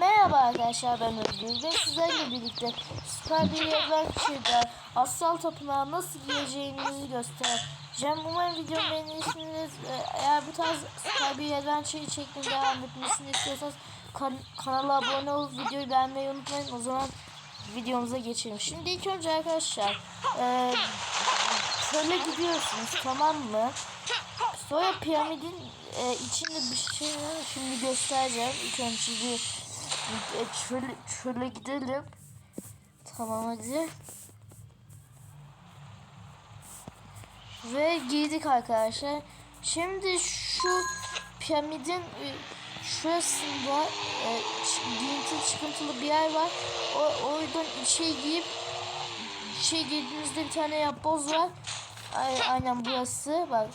Merhaba arkadaşlar ben Özgür ve sizlerle birlikte Süper bir Adventure'da Asal Tapınağı nasıl gireceğinizi göstereceğim. Umarım videomu beğenirsiniz. Eğer bu tarz Süper bir Adventure içeriğinin devam etmesini istiyorsanız kan- kanala abone olup videoyu beğenmeyi unutmayın. O zaman videomuza geçelim. Şimdi ilk önce arkadaşlar e, şöyle gidiyorsunuz tamam mı? Sonra piramidin e, içinde bir şey. Şimdi göstereceğim. İlk önce bir şöyle, şöyle gidelim. Tamam hadi. Ve girdik arkadaşlar. Şimdi şu piramidin e, şurasında e, girinti çıkıntılı bir yer var. O, oradan içeri girip içeri girdiğimizde bir tane yapboz var. Ay, aynen burası. Bak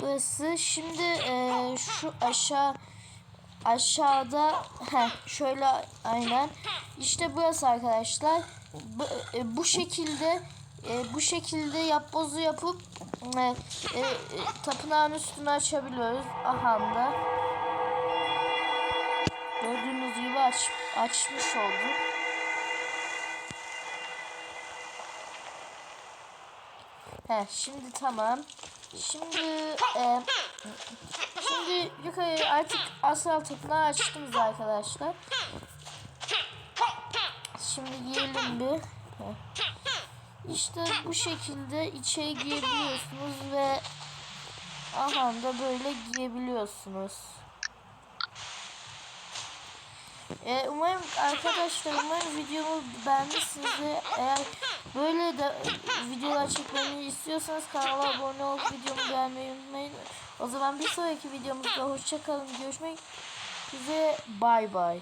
burası. Şimdi e, şu aşağı aşağıda heh, şöyle aynen. İşte burası arkadaşlar. Bu, e, bu şekilde e, bu şekilde yapbozu yapıp e, tapınağın üstünü açabiliyoruz. Aha da. Gördüğünüz gibi aç, açmış olduk. He şimdi tamam. Şimdi e, şimdi yukarı artık asal tapınağı açtınız arkadaşlar. Şimdi girelim bir. İşte bu şekilde içeri girebiliyorsunuz ve aha da böyle girebiliyorsunuz. Ee, umarım arkadaşlar umarım videomu beğenmişsiniz eğer böyle de videolar çekmemi istiyorsanız kanala abone olup videomu beğenmeyi unutmayın. O zaman bir sonraki videomuzda hoşçakalın. Görüşmek üzere. Bay bay.